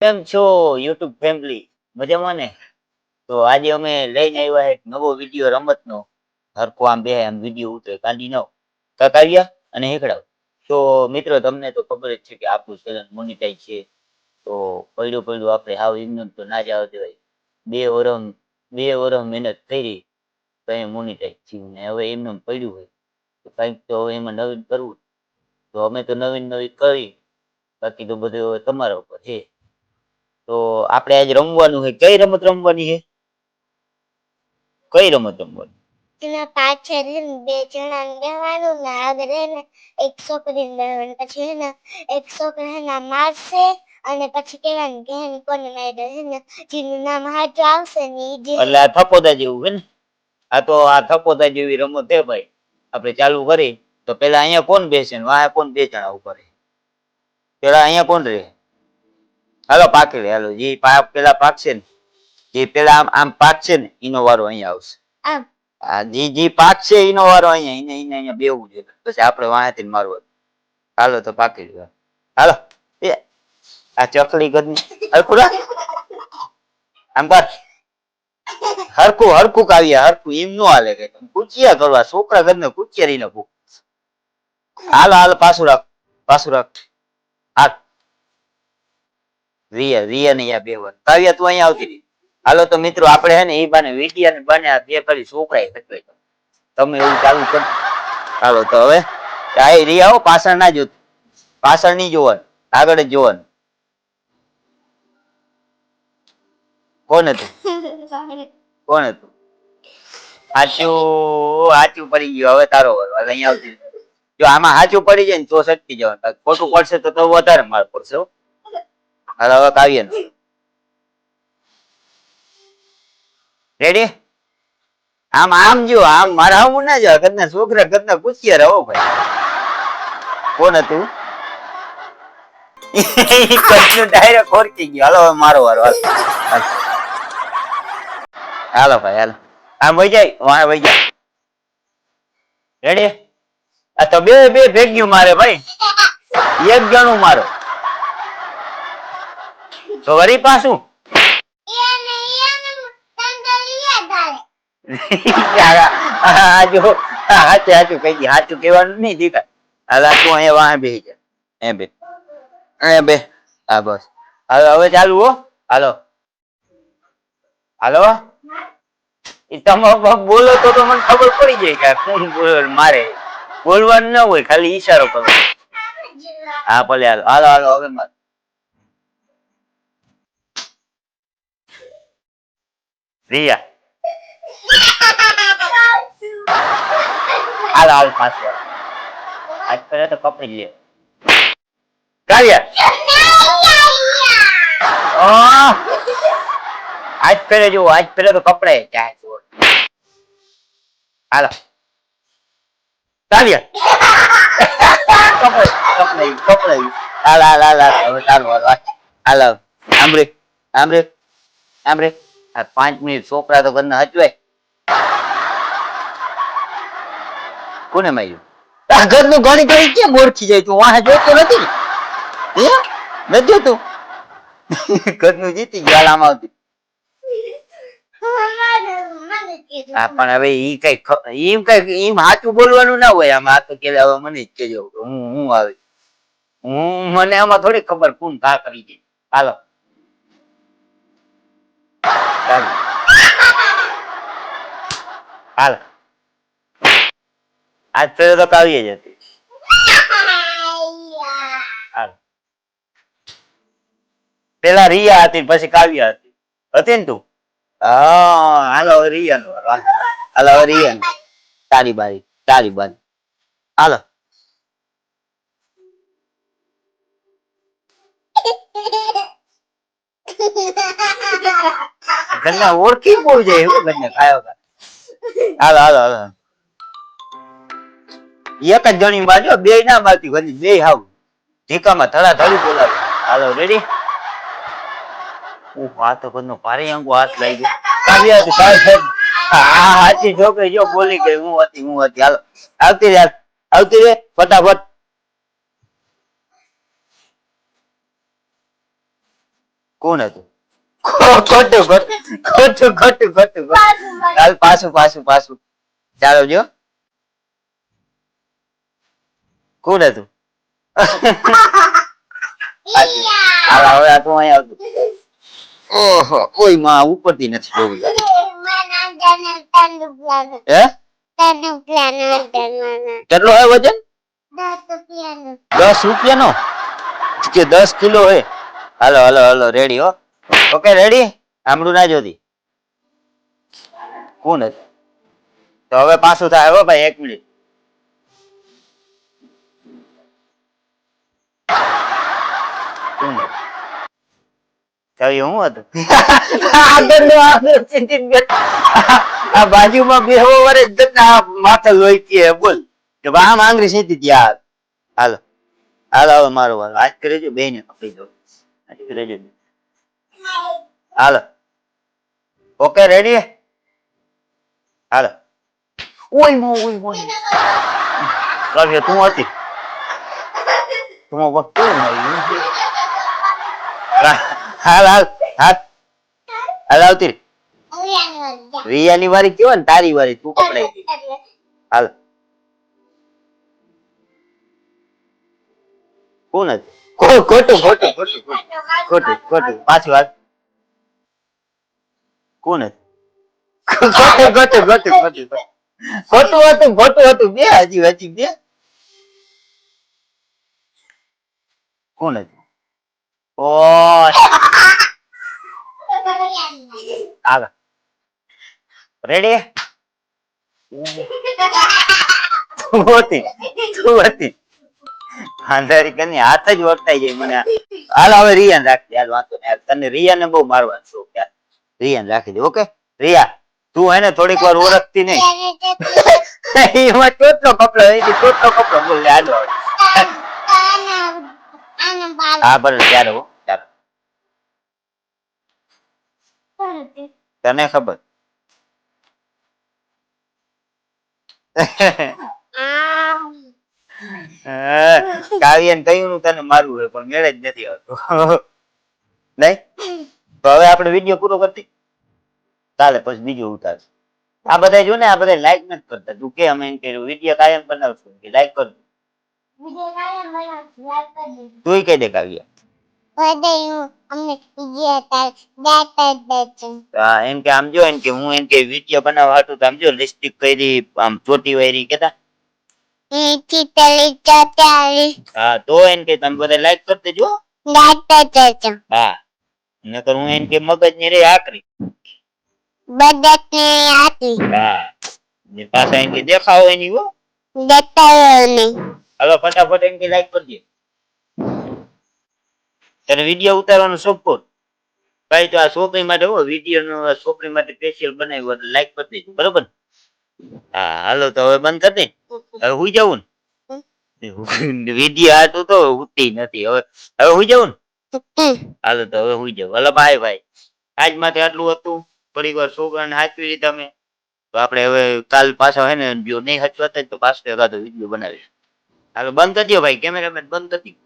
કેમ છો YouTube family મજામાં ને? તો આજે અમે લઈને આવ્યા એક નવો વીડિયો રમતનો. હરખો આમ બે આમ વીડિયો ઉતરે કાઢી નવ કાકાવ્યા અને હેકડાવ તો મિત્રો, તમને તો ખબર જ છે કે આપણું ચેનલ મોનિટાઈઝ છે. તો પડ્યું પડ્યું આપણે હાવ એમનું તો ના જાવ દેવાય. બે વરમ બે વરમ મહેનત કરી તો એ મોનિટાઈઝ થયું ને હવે એમને પડ્યું હોય. તો કંઈક તો એમાં નવીન કરવું. તો અમે તો નવીન નવીન કરી. બાકી તો બધું હવે તમારા ઉપર છે. તો આપણે આજ રમવાનું છે. કઈ રમત રમવાની છે? કઈ રમત રમવાની? એના પાછળ બે જણા બેવાનું ને આગળ ને એક છોકરી બેવાની પછી ને એક છોકરો મારશે અને પછી કહેવાનું કે હે કોને માર્યો છે ને જેનું નામ હાચું આવશે ને જે એટલે આ જેવું છે ને? આ તો આ થપોદા જેવી રમત છે ભાઈ. આપણે ચાલુ કરી. તો પેલા અહીંયા કોણ બેસે ને? વાંહે કોણ બે જણા ઊભા પેલા અહીંયા કોણ રહે? હાલો પાકી લે હાલો. જે પાક પેલા પાકશે ને જે પેલા આમ આમ પાકશે ને એનો વારો અહીંયા આવશે. આમ? જે જી પાક પાકશે એનો વારો અહીંયા એને એને અહીંયા બેવું જોઈએ. પછી આપણે વાંહેથી મારવાનું હાલો તો પાકી લે હાલો. એ આ ચકલી ગદની હરખું રાખ. આમ કર. હરખું હરખું કાવ્યા હરખું. એમ નો હાલે કે કુચિયા કરવા છોકરા ઘરને કુચિયા રહીને ભૂખ. હાલો હાલો પાછું રાખ પાછું રાખ. હાલ. રિયા રિયા ને બે વર્ષ કાવ્યા, તું અહીંયા આવતી રહી. હાલો તો મિત્રો, આપણે હે બાને બે ફરી છોકરા ચાલુ કર. તો હવે પાછળ ના જો પાછળ નહીં જોવાનું, આગળ જ જોવાનું. કોણ હતું? પડી ગયું. હવે તારો. અહીંયા આવતી. જો આમાં હાચું પડી જાય ને તો સટકી જવાનું. ખોટું પડશે તો વધારે માર પડશે. હાલો, હવે રેડી આમ આમ જો, આમ, મારા આમ ના જો કદના છોકરા કદના પૂછ્યા રહો ભાઈ. કોણ હતું? કદનું ડાયરેક્ટ ખોરકી ગયો. હાલો મારો વારો, હાલો. હાલો. ભાઈ, હાલો. આમ વહી જાય, વાહ, વહી જાય. રેડી આ તો બે બે ભેગ્યું મારે ભાઈ. એક જણું મારો. તો વરી પાછું. જો હાચું હાચું કઈ દી. હાચું કહેવાનું નહીં દીકા હાલ તું અહીંયા વાહ બેસી જા. એ બે એ બે હા બસ. હવે હવે ચાલુ હો. હાલો. હાલો. તમે બોલો તો તો મને ખબર પડી જાય કે કોણ બોલો મારે. બોલવાનું ન હોય ખાલી ઈશારો કરો. હા ભલે હાલો. હાલો હાલો હવે માર. રિયા હાલો હાલ પાછું આજ પહેલા તો કપડી લે કાવ્યા આહ! આજ પહેલા જો આજ પહેલા તો કપડાય ચાય ચોર હાલો કાવ્યા કપડાય કપડાય કપડાય હાલ હાલ હાલ હાલ હવે ચાલો હાલો આ પાંચ મિનિટ છોકરા તો ઘરના હચવાય. કોને માર્યું? ઘરનું ઘણી ઘણી કેમ ઓળખી જાય તું? વાહ જોતો નથી? હે? જોતો? ઘરનું જીતી ગયા આમ આવતી. પણ હવે ઈ કઈ ઈમ કઈ ઈમ સાચું બોલવાનું ના હોય આમાં. આ તો કે હવે મને જ કેજો હું હું આવે. હું, મને આમાં થોડી ખબર કોણ કા કરી દે. હાલો. ચાલો હાલો આજ પેલો તો કાવ્ય જ હતી હાલો પેલા રિયા હતી પછી કાવ્ય હતી હતી ને તું હા હાલો હવે રિયા નો વારો. હાલો હવે રિયા નો. તારી બારી તારી બારી હાલો ઘરના ઓળખી બહુ જાય એવું ઘરને ખાયો હાલો હાલો હાલો. એક જ જણી બાજુ બે ના મારતી ઘરની બે હાવ. ઢીકામાં થડા થડી બોલાવે. હાલો રેડી ઉહ, આ તો ઘરનો ભારે અંગો હાથ લાગી ગયો. કાવ્યા તું કાલ છે આ હાચી છોકરી જો બોલી ગઈ, હું હતી હું હતી. હાલો, આવતી રે આવતી રે, ફટાફટ. કોણ હતું? ખોટું ખોટું ખોટું ખોટું. હાલ પાછું પાછું પાછું. ચાલો જો. કોણ હતું? હવે આ તો અહીંયા આવતું. ઓહો ઓયમાં ઉપરથી નથી જોવી. હે? કેટલો હે વજન? દસ રૂપિયાનો. કે દસ કિલો હે હાલો હાલો હાલો રેડી હો. ઓકે રેડી આમડું ના જોતી. કોણ હતું? તો હવે પાછું થાય, હો ભાઈ, એક મિનિટ. બાજુમાં માથે લોહી કે બોલ. કે બા આંગળી સીધી ત્યાં હાલો. હાલો. મારો વાત કરી જો બેને પકડી હાલો. ઓકે રેડી હાલો. ઓય મો ઓય મો. કાવ્ય તું હતી. તું વસ્તુ હાલ હાલ હાલ. હાલ આવતી. રિયાની વારી કેવો ને તારી વારી તું પકડાઈ હાલ. કોણ હતું? ખોટું ખોટું. ખોટું ખોટું પાછું હાલ કોણ ખોટું ખોટું ખોટું ખોટું. ખોટું હતું ખોટું હતું. બે હજી હજી બે. કોણ હતું ઓ આગળ. રેડી તું હતી. તું હતી. અંધારી કની હાથ જ વર્તાઈ જાય મને. હાલ હવે રિયાન રાખજે. હાલ વાંધો નહીં. તને રિયાને બહુ મારવાનો શોખ યાર રિયાન રાખી દે ઓકે? રિયા તું એને થોડીક વાર ઓળખતી નહીં. એમાં ચોટલો કપડો એથી ચોટલો કપડો બોલ લે હાલો. હા બરાબર ત્યારે હો ત્યારે. તને ખબર? કાવ્યને કહ્યું નું તને મારવું હોય પણ મેળે જ નથી આવતો. નહીં? તો હવે આપણે વીડિયો પૂરો કરતી તાલે પછી બીજો ઉતાર. આ બધા જો ને આ બધા લાઈક નથી કરતા. તું કે અમે એમ કે વીડિયો કાયમ બનાવશું. કે લાઈક કર તું કહી દે કાવ્ય. એમ કે આમ જો એમ કે હું એમ કે વીડિયો બનાવવા હતું તો આમ જો લિસ્ટિક કરી આમ ચોટી વાયરી કેતા. હા તો એન કે તમે બધા લાઈક કરી દેજો હા. નકર હું એન કે મગજની રે આકરી. હા ને પાછા એન કે દેખાવ એની હો. હાલો ફટાફટ એન કે લાઈક કરજે. તને વીડિયો ઉતારવાનો શોખ કોણ? ભાઈ તો આ છોકરી માટે હો વીડિયો નો છોકરી માટે સ્પેશિયલ બનાવ્યો લાઈક કરી દેજો બરોબર હા હાલો તો હવે બંધ કરી દે. હવે હુઈ જવું ને. વીડિયો હતું તો ઉઠતી નથી. હવે હવે હું જવું ને? હાલો તો હવે હું જાવ. હલો ભાઈ ભાઈ આજ માટે આટલું હતું. થોડીક વાર છોકરાને હાચવી લીધા અમે તો આપણે હવે કાલ પાછા હોય ને જો નહીં હાચવાતા તો પાછો એકાદો વીડિયો બનાવીશું. હાલો બંધ કરી દો ભાઈ. કેમેરામેન બંધ કરી.